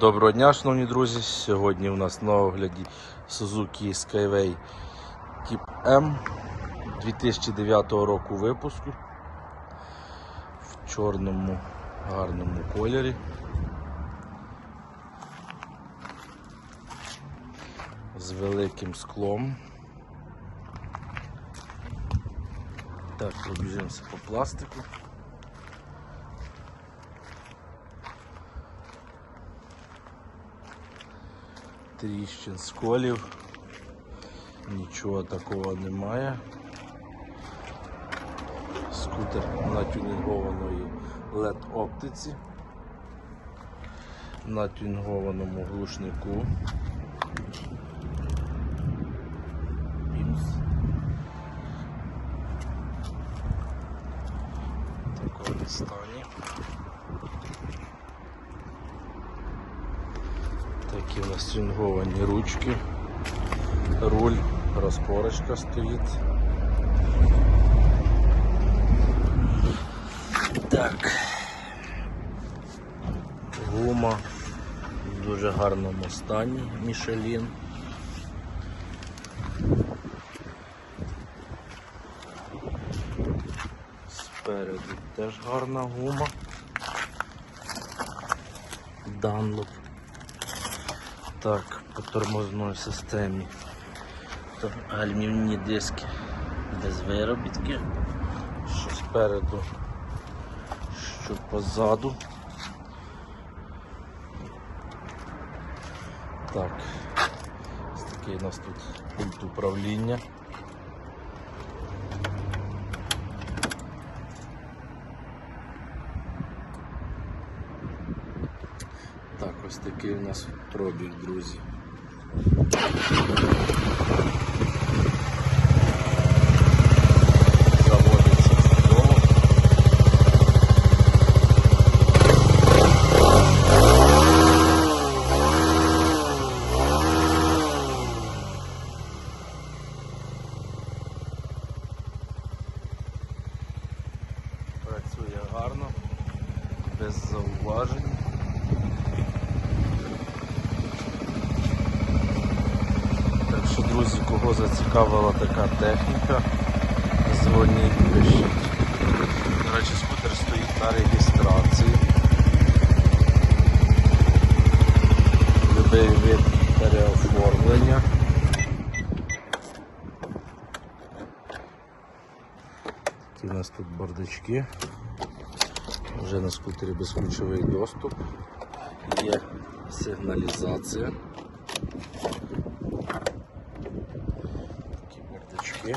Доброго дня, шановні друзі. Сьогодні у нас на огляді Suzuki Skyway Тип М 2009 року випуску в чорному гарному кольорі. З великим склом. Так, пробіжимося по пластику. Тріщин, сколів. Нічого такого немає. Скутер на тюнінгованої LED оптиці, на тюнінгованому глушнику. В стані. Такі у нас тюнговані ручки, руль, розпорочка стоїть. Так. Гума в дуже гарному стані Мішелін. Спереду теж гарна гума. Данлоп. Так, по тормозній системі. Гальмівні диски без виробітки. Що спереду, що позаду. Так, ось такий у нас тут пульт управління. Так, ось такий у нас пробіг, друзі. Працює гарно, без зауважень. Так що, друзі, кого зацікавила така техніка, дзвоніть, пишіть. До речі, скутер стоїть на реєстрації. Любий вид переоформлення. Такі у нас тут бардачки. Вже на скутері безключовий доступ. Є сигналізація. Такі бардачки.